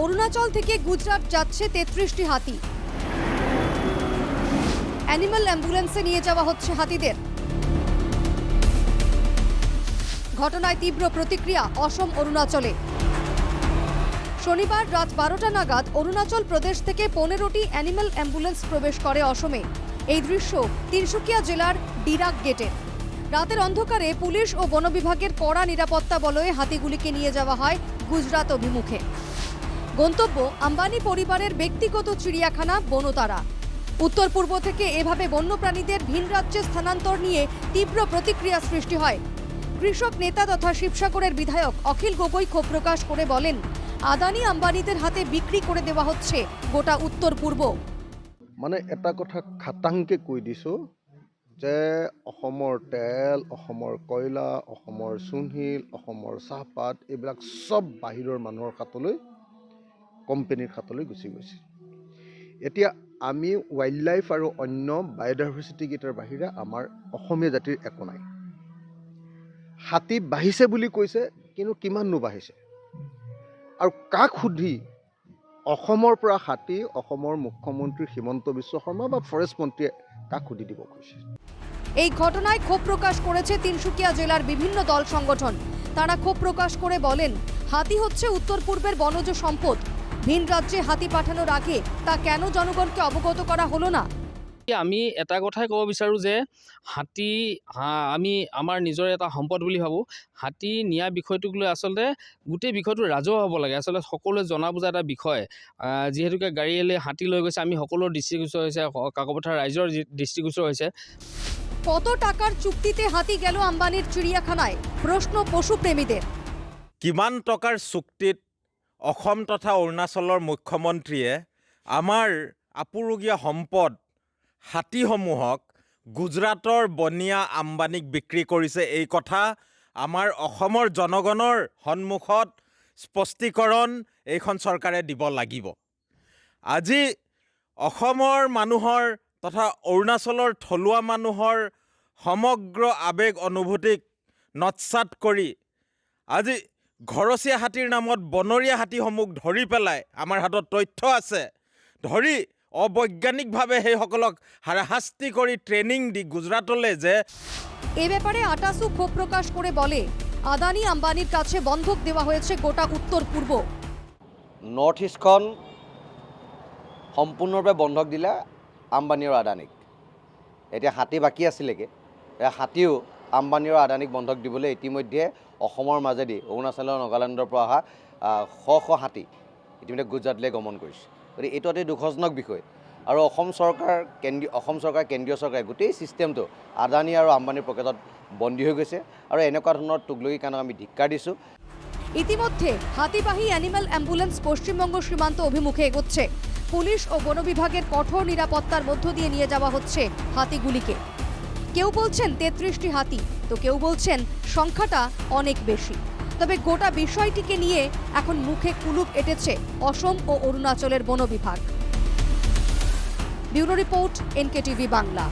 অরুণাচল থেকে গুজরাট যাচ্ছে তেত্রিশটি হাতি। অ্যানিমাল অ্যাম্বুলেন্সে নিয়ে যাওয়া হচ্ছে হাতিদের। ঘটনায় তীব্র প্রতিক্রিয়া অসম অরুণাচলে। শনিবার রাত বারোটা নাগাদ অরুণাচল প্রদেশ থেকে পনেরোটি অ্যানিমাল অ্যাম্বুলেন্স প্রবেশ করে অসমে। এই দৃশ্য তিনসুকিয়া জেলার ডিরাক গেটের রাতের অন্ধকারে পুলিশ ও বন বিভাগের কড়া নিরাপত্তা বলয়ে হাতিগুলিকে নিয়ে যাওয়া হয় গুজরাট অভিমুখে। গন্তব্য আম্বানি পরিবারের ব্যক্তিগত চিড়িয়াখানা বনতারা। উত্তর পূর্ব থেকে এভাবে বন্যপ্রাণীদের ভিন রাজ্যে স্থানান্তর নিয়ে তীব্র প্রতিক্রিয়া সৃষ্টি হয়। কৃষক নেতা তথা শিবসাগরের বিধায়ক অখিল গগৈ ক্ষোভ প্রকাশ করে বলেন, আদানি আম্বানিদের হাতে বিক্রি করে দেওয়া হচ্ছে গোটা উত্তর পূর্ব। মানে এটা কথা খাটাংকে কৈ দিছোঁ যে অসমৰ তেল, অসমৰ কয়লা, অসমৰ চূণশিল অসমৰ চাহপাত এইবিলাক চব বাহিৰৰ মানুহৰ হাতলৈ কোম্পেনীৰ হাতলৈ গুচি গৈছে এতিয়া আমি ৱাইল্ড লাইফ আৰু অন্য বায়'ডাইভাৰ্চিটিকেইটাৰ বাহিৰে আমাৰ অসমীয়া জাতিৰ একো নাই। হাতী বাঢ়িছে বুলি কৈছে, কিন্তু কিমাননো বাঢ়িছে? আৰু কাক সুধি অসমৰ পৰা হাতী অসমৰ মুখ্যমন্ত্ৰী হিমন্ত বিশ্ব শৰ্মা বা ফৰেষ্ট মন্ত্ৰীয়ে কাক সুধি দিব কৈছে? এই ঘটনায় ক্ষোভ প্রকাশ করেছে তিনসুকিয়া জেলার বিভিন্ন দল সংগঠন। তারা ক্ষোভ প্রকাশ করে বলেন, হাতি হচ্ছে উত্তর পূর্বের বনজ সম্পদ। ভিন রাজ্যে হাতি পাঠানোর আগে তা কেন জনগণকে অবগত করা হলো না? আমি এটা কথাই ক'ব বিচাৰোঁ যে হাতী আমি আমাৰ নিজৰ এটা সম্পদ বুলি ভাবোঁ। হাতী নিয়া বিষয়টোক লৈ আচলতে গোটেই বিষয়টো ৰাজহুৱা হ'ব লাগে। আচলতে সকলোৱে জনা বুজা এটা বিষয়। যিহেতুকে গাড়ীলৈ হাতী লৈ গৈছে আমি সকলোৰ দৃষ্টিগোচৰ হৈছে কাকপথাৰ ৰাইজৰ দৃষ্টিগোচৰ হৈছে। কত টাকার চুক্তিতে হাতি গেল আম্বানির চিড়িয়াখানায় প্রশ্ন পশুপ্রেমীদের কিমান টকাৰ চুক্তিত অসম তথা অৰুণাচলৰ মুখ্যমন্ত্ৰীয়ে আমাৰ আপুৰুগীয়া সম্পদ হাতীসমূহক গুজৰাটৰ বনিয়া আম্বানীক বিক্ৰী কৰিছে। এই কথা আমাৰ অসমৰ জনগণৰ সন্মুখত স্পষ্টীকৰণ এইখন চৰকাৰে দিব লাগিব। আজি অসমৰ মানুহৰ তথা অৰুণাচলৰ থলুৱা মানুহৰ সমগ্ৰ আৱেগ অনুভূতিক নৎসাত কৰি আজি ঘৰচীয়া হাতীৰ নামত বনৰীয়া হাতীসমূহ ধৰি পেলাই আমাৰ হাতত তথ্য আছে। ধৰি অবৈজ্ঞানিকভাৱে সেইসকলক হাৰাশাস্তি কৰি ট্ৰেইনিং দি গুজৰাটলৈ যে এ ব্যাপারে আটাসু ক্ষোভ প্রকাশ করে বলে আদানি আম্বানির কাছে বন্ধক দেওয়া হয়েছে গোটা উত্তর পূর্ব। নৰ্থ ইষ্টখন সম্পূৰ্ণৰূপে বন্ধক দিলে আম্বানী আৰু আদানীক। এতিয়া হাতী বাকী আছিলেগৈ। হাতীও আম্বানী আৰু আদানীক বন্ধক দিবলৈ ইতিমধ্যে অসমৰ মাজেদি অৰুণাচল আৰু নাগালেণ্ডৰ পৰা অহা শ শ হাতী ইতিমধ্যে গুজৰাটলৈ গমন কৰিছে। গতিকে এইটো অতি দুখজনক বিষয়। আৰু অসম চৰকাৰ কেন্দ্ৰীয়, অসম চৰকাৰ, কেন্দ্ৰীয় চৰকাৰে গোটেই ছিষ্টেমটো আদানী আৰু আম্বানীৰ পকেটত বন্দী হৈ গৈছে। আৰু এনেকুৱা ধৰণৰ তুগলকি কাণক আমি ধিক্কাৰ দিছোঁ। ইতিমধ্যে হাতিবাহী অ্যানিমাল অ্যাম্বুলেন্স পশ্চিমবঙ্গ সীমান্ত অভিমুখে এগোচ্ছে। পুলিশ ও বন বিভাগের কঠোর নিরাপত্তার মধ্য দিয়ে নিয়ে যাওয়া হচ্ছে হাতিগুলিকে। কেউ বলছেন তেত্রিশটি হাতি, তো কেউ বলছেন সংখ্যাটা অনেক বেশি। তবে গোটা বিষয়টিকে নিয়ে এখন মুখে কুলুপ এটেছে অসম ও অরুণাচলের বন বিভাগ ব্যুরো রিপোর্ট এনকেটিভি বাংলা।